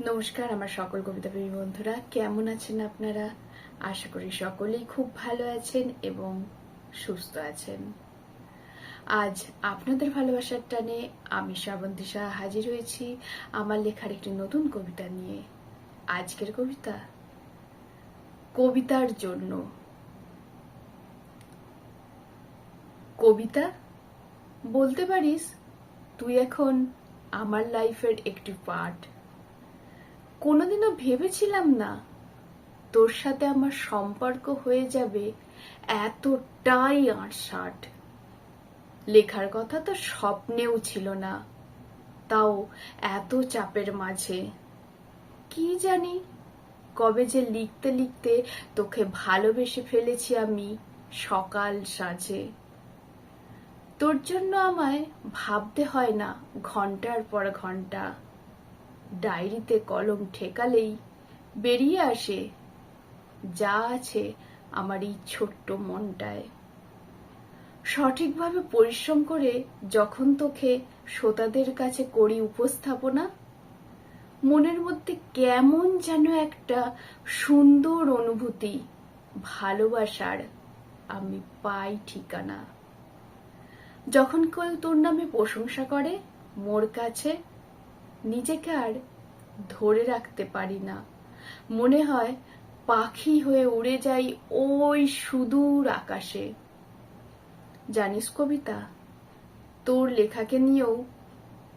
নমস্কার, আমার সকল কবিতা প্রেমী বন্ধুরা। কেমন আছেন আপনারা? আশা করি সকলেই খুব ভালো আছেন এবং সুস্থ আছেন। আজ আপনাদের ভালোবাসার টানে আমি শ্রাবন্তী শাহ হাজির হয়েছি আমার লেখার একটি নতুন কবিতা নিয়ে। আজকের কবিতা, কবিতার জন্য। কবিতা, বলতে পারিস, তুই এখন আমার লাইফের একটি পার্ট কোনোদিনও ভেবেছিলাম না। তোর সাথে আমার সম্পর্ক হয়ে যাবে এতটাই আটসাট। লেখার কথা তো স্বপ্নেও ছিল না, তাও এত চাপের মাঝে। কি জানি, কবে যে লিখতে লিখতে তোকে ভালোবেসে ফেলেছি আমি সকাল সাঁঝে। তোর জন্য আমায় ভাবতে হয় না ঘণ্টার পর ঘণ্টা। ডায়েরিতে কলম ঠেকালেই বেরিয়ে আসে, যা আছে আমার এই ছোট্ট মনটায়। সঠিকভাবে পরিশ্রম করে যখন তোকে শ্রোতাদের কাছে করি উপস্থাপনা, মনের মধ্যে কেমন যেন একটা সুন্দর অনুভূতি, ভালোবাসার আমি পাই ঠিকানা। যখন কেউ তোর নামে প্রশংসা করে, মোর কাছে নিজেকে আর ধরে রাখতে পারি না। মনে হয় পাখি হয়ে উড়ে যাই ওই সুদূর আকাশে। জানিস কবিতা, তোর লেখাকে নিয়েও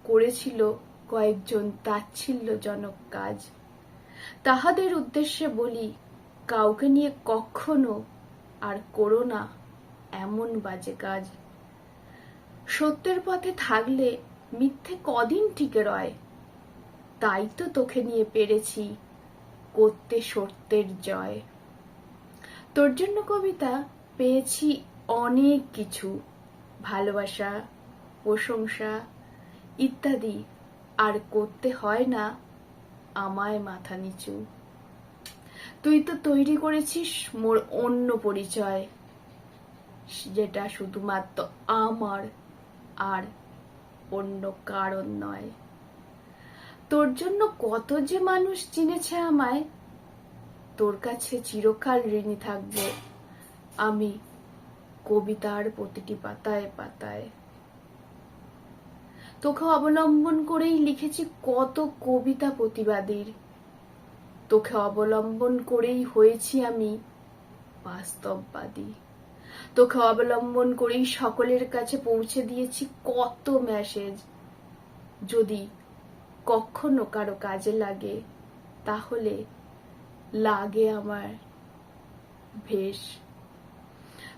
করেছিল কয়েকজন তাচ্ছিল্যজনক কাজ। তাহাদের উদ্দেশ্যে বলি, কাউকে নিয়ে কখনো আর করো না এমন বাজে কাজ। সত্যের পথে থাকলে মিথ্যে কদিন টিকে রয়। তাই তো তোকে নিয়ে পেরেছি, করতে সত্যের জয়। তোর জন্য কবিতা, পেয়েছি অনেক কিছু, ভালোবাসা, প্রশংসা ইত্যাদি। আর করতে হয় না আমায় মাথা নিচু। তুই তো তৈরি করেছিস মোর অন্য পরিচয়, যেটা শুধুমাত্র আমার আর অন্য কারণ নয়। তোর জন্য কত যে মানুষ চিনেছে আমায়, তোর কাছে চিরকাল ঋণী থাকব আমি কবিতার প্রতিটি পাতায় পাতায়। তোকে অবলম্বন করেই লিখেছি কত কবিতা প্রতিবাদীর। তোকে অবলম্বন করেই হয়েছি আমি বাস্তববাদী। তোকে অবলম্বন করেই সকলের কাছে পৌঁছে দিয়েছি কত মেসেজ যদি কখনো কারও কাজে লাগে, তাহলে লাগে আমার ভেষ।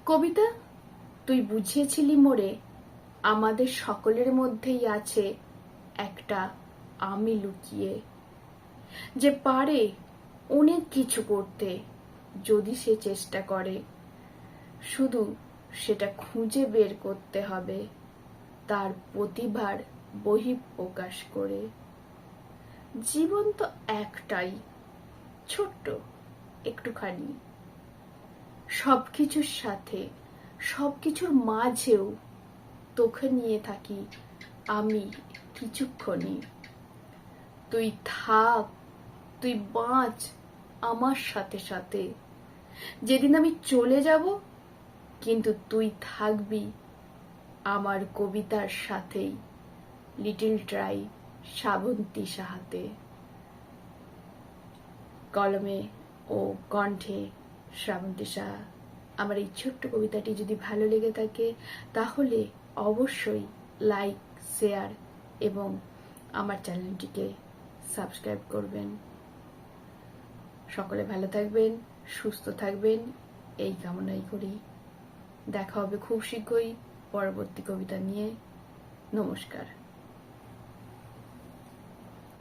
কবিতা, তুই বুঝিয়েছিলি মোরে, আমাদের সকলের মধ্যেই আছে একটা আমি লুকিয়ে, যে পারে অনেক কিছু করতে যদি সে চেষ্টা করে। শুধু সেটা খুঁজে বের করতে হবে, তার প্রতিভার বহিঃপ্রকাশ করে। জীবন তো একটাই, ছোট্ট একটুখানি। সবকিছুর সাথে, সবকিছুর মাঝেও তোকে নিয়ে থাকি আমি কিছুক্ষণই। তুই থাক, তুই বাঁচ আমার সাথে সাথে। যেদিন আমি চলে যাব, কিন্তু তুই থাকবি আমার কবিতার সাথেই, লিটল ট্রাই। শ্রাবন্তী সাহাতে। কলমে ও কণ্ঠে শ্রাবন্তী সাহা আমার এই ছোট্ট কবিতাটি যদি ভালো লেগে থাকে, তাহলে অবশ্যই লাইক, শেয়ার এবং আমার চ্যানেলটিকে সাবস্ক্রাইব করবেন। সকলে ভালো থাকবেন, সুস্থ থাকবেন, এই কামনাই করি। দেখা হবে খুব শীঘ্রই পরবর্তী কবিতা নিয়ে। নমস্কার।